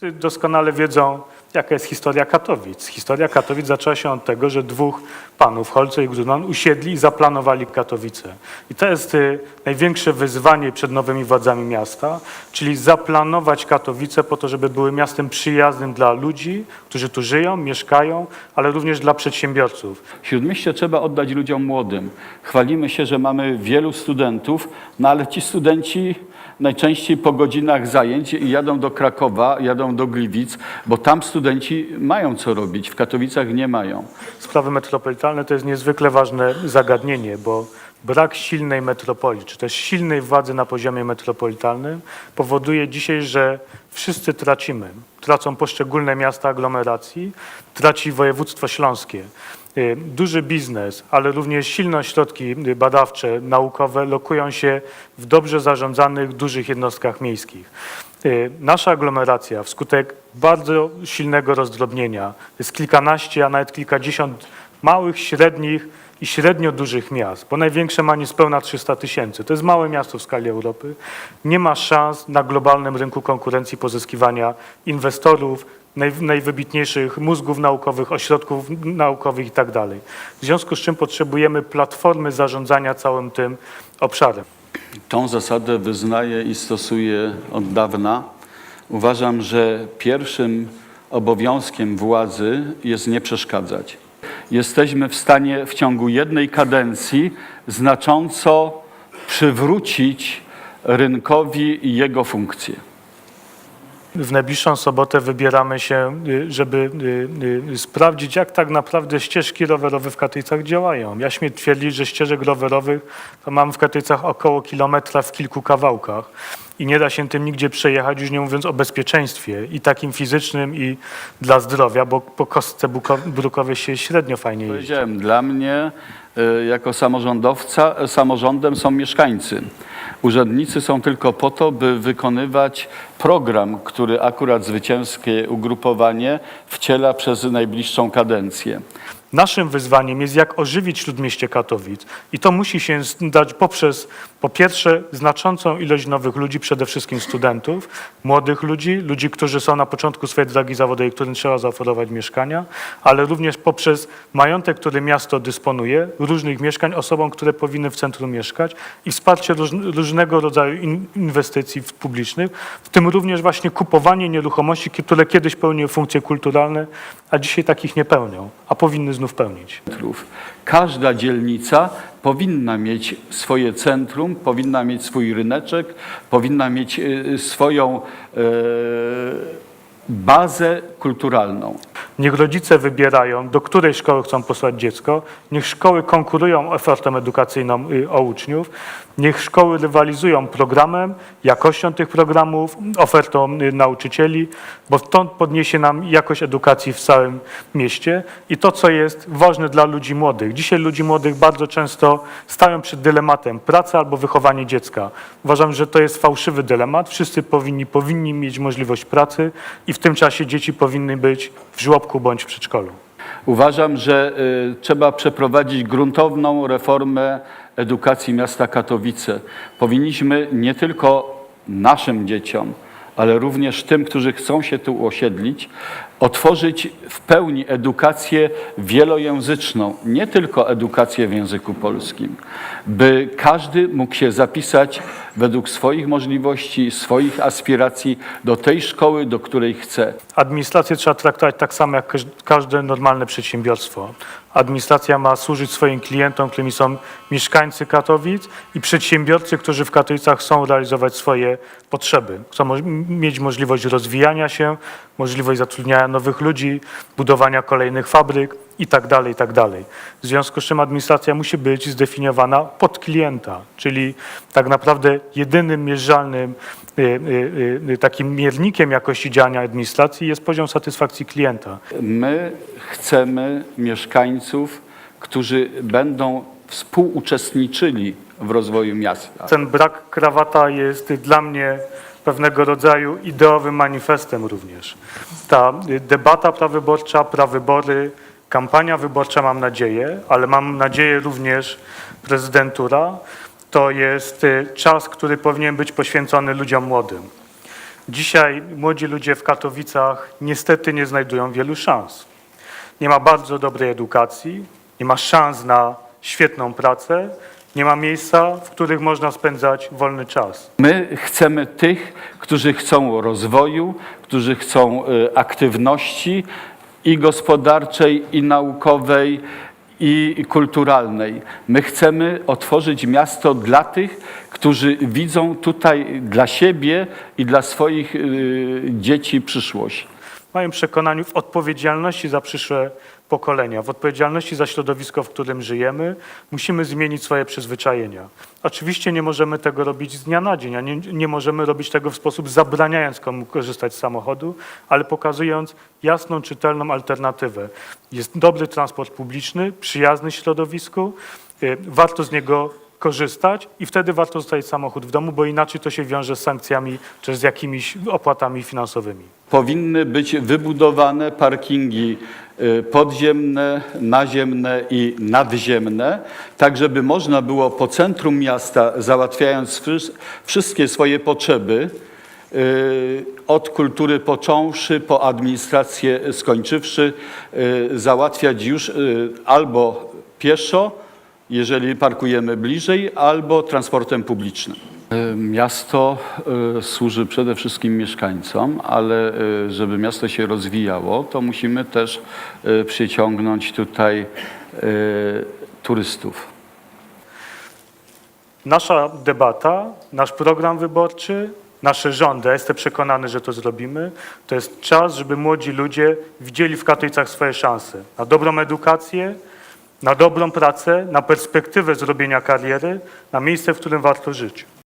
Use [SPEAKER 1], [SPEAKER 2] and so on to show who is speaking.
[SPEAKER 1] Wszyscy doskonale wiedzą, jaka jest historia Katowic. Historia Katowic zaczęła się od tego, że dwóch panów, Holce i Grudman, usiedli i zaplanowali Katowice. I to jest y, największe wyzwanie przed nowymi władzami miasta, czyli zaplanować Katowice po to, żeby były miastem przyjaznym dla ludzi, którzy tu żyją, mieszkają, ale również dla przedsiębiorców.
[SPEAKER 2] Śródmieście trzeba oddać ludziom młodym. Chwalimy się, że mamy wielu studentów, no ale ci studenci najczęściej po godzinach zajęć jadą do Krakowa, jadą do Gliwic, bo tam studenci mają co robić, w Katowicach nie mają.
[SPEAKER 1] Sprawy metropolitalne to jest niezwykle ważne zagadnienie, bo brak silnej metropolii, czy też silnej władzy na poziomie metropolitalnym powoduje dzisiaj, że wszyscy tracimy. Tracą poszczególne miasta aglomeracji, traci województwo śląskie. Y, Duży biznes, ale również silne ośrodki y, badawcze, naukowe lokują się w dobrze zarządzanych, dużych jednostkach miejskich. Y, Nasza aglomeracja wskutek bardzo silnego rozdrobnienia jest kilkanaście, a nawet kilkadziesiąt małych, średnich i średnio dużych miast, bo największe ma niespełna 300 tysięcy. To jest małe miasto w skali Europy. Nie ma szans na globalnym rynku konkurencji pozyskiwania inwestorów, naj, najwybitniejszych mózgów naukowych, ośrodków naukowych i tak. W związku z czym potrzebujemy platformy zarządzania całym tym obszarem.
[SPEAKER 2] Tą zasadę wyznaję i stosuję od dawna. Uważam, że pierwszym obowiązkiem władzy jest nie przeszkadzać. Jesteśmy w stanie w ciągu jednej kadencji znacząco przywrócić rynkowi jego funkcję.
[SPEAKER 1] W najbliższą sobotę wybieramy się, y, żeby y, y, sprawdzić, jak tak naprawdę ścieżki rowerowe w Katowicach działają. Ja śmiem twierdzić, że ścieżek rowerowych to mam w Katowicach około kilometra w kilku kawałkach i nie da się tym nigdzie przejechać, już nie mówiąc o bezpieczeństwie i takim fizycznym i dla zdrowia, bo po kostce brukowej się średnio fajnie jeździ.
[SPEAKER 2] Powiedziałem, dla mnie jako samorządowca, y, samorządem są mieszkańcy. Urzędnicy są tylko po to, by wykonywać program, który akurat zwycięskie ugrupowanie wciela przez najbliższą kadencję.
[SPEAKER 1] Naszym wyzwaniem jest, jak ożywić Śródmieście Katowic. I to musi się dać poprzez, po pierwsze, znaczącą ilość nowych ludzi, przede wszystkim studentów, młodych ludzi, ludzi, którzy są na początku swojej drogi zawodowej, którym trzeba zaoferować mieszkania, ale również poprzez majątek, który miasto dysponuje, różnych mieszkań, osobom, które powinny w centrum mieszkać i wsparcie róż, różnego rodzaju in, inwestycji publicznych, w tym również właśnie kupowanie nieruchomości, które kiedyś pełniły funkcje kulturalne, a dzisiaj takich nie pełnią, a powinny znów pełnić.
[SPEAKER 2] Każda dzielnica powinna mieć swoje centrum, powinna mieć swój ryneczek, powinna mieć y, swoją y, bazę kulturalną.
[SPEAKER 1] Niech rodzice wybierają, do której szkoły chcą posłać dziecko. Niech szkoły konkurują ofertą edukacyjną o uczniów. Niech szkoły rywalizują programem, jakością tych programów, ofertą y, nauczycieli, bo to podniesie nam jakość edukacji w całym mieście. I to, co jest ważne dla ludzi młodych. Dzisiaj ludzi młodych bardzo często stają przed dylematem praca albo wychowanie dziecka. Uważam, że to jest fałszywy dylemat. Wszyscy powinni, powinni mieć możliwość pracy i w tym czasie dzieci powinny być w żłobku bądź w przedszkolu.
[SPEAKER 2] Uważam, że y, trzeba przeprowadzić gruntowną reformę edukacji miasta Katowice. Powinniśmy nie tylko naszym dzieciom, ale również tym, którzy chcą się tu osiedlić, otworzyć w pełni edukację wielojęzyczną, nie tylko edukację w języku polskim, by każdy mógł się zapisać według swoich możliwości, swoich aspiracji do tej szkoły, do której chce.
[SPEAKER 1] Administrację trzeba traktować tak samo jak każ- każde normalne przedsiębiorstwo. Administracja ma służyć swoim klientom, którymi są mieszkańcy Katowic i przedsiębiorcy, którzy w Katowicach chcą realizować swoje potrzeby. Chcą mieć możliwość rozwijania się, możliwość zatrudniania nowych ludzi, budowania kolejnych fabryk i tak dalej, i tak dalej. W związku z czym administracja musi być zdefiniowana pod klienta, czyli tak naprawdę jedynym mierzalnym y, y, y, takim miernikiem jakości działania administracji jest poziom satysfakcji klienta.
[SPEAKER 2] My chcemy mieszkańców, którzy będą współuczestniczyli w rozwoju miasta.
[SPEAKER 1] Ten brak krawata jest dla mnie pewnego rodzaju ideowym manifestem również. Ta debata prawyborcza, prawybory, kampania wyborcza mam nadzieję, ale mam nadzieję również prezydentura, to jest y, czas, który powinien być poświęcony ludziom młodym. Dzisiaj młodzi ludzie w Katowicach niestety nie znajdują wielu szans. Nie ma bardzo dobrej edukacji, nie ma szans na świetną pracę, nie ma miejsca, w których można spędzać wolny czas.
[SPEAKER 2] My chcemy tych, którzy chcą rozwoju, którzy chcą y, aktywności i gospodarczej, i naukowej, i kulturalnej. My chcemy otworzyć miasto dla tych, którzy widzą tutaj dla siebie i dla swoich y, dzieci przyszłość.
[SPEAKER 1] W moim przekonaniu w odpowiedzialności za przyszłe pokolenia, w odpowiedzialności za środowisko, w którym żyjemy, musimy zmienić swoje przyzwyczajenia. Oczywiście nie możemy tego robić z dnia na dzień, a nie, nie możemy robić tego w sposób zabraniając komu korzystać z samochodu, ale pokazując jasną, czytelną alternatywę. Jest dobry transport publiczny, przyjazny środowisku, y, warto z niego korzystać i wtedy warto zostawić samochód w domu, bo inaczej to się wiąże z sankcjami czy z jakimiś opłatami finansowymi.
[SPEAKER 2] powinny być wybudowane parkingi podziemne, naziemne i nadziemne, tak żeby można było po centrum miasta, załatwiając wszy- wszystkie swoje potrzeby, y, od kultury począwszy, po administrację skończywszy, y, załatwiać już y, albo pieszo, jeżeli parkujemy bliżej, albo transportem publicznym. Miasto y, służy przede wszystkim mieszkańcom, ale y, żeby miasto się rozwijało, to musimy też y, przyciągnąć tutaj turystów.
[SPEAKER 1] Nasza debata, nasz program wyborczy, nasze rządy, ja jestem przekonany, że to zrobimy, to jest czas, żeby młodzi ludzie widzieli w Katowicach swoje szanse na dobrą edukację, na dobrą pracę, na perspektywę zrobienia kariery, na miejsce, w którym warto żyć.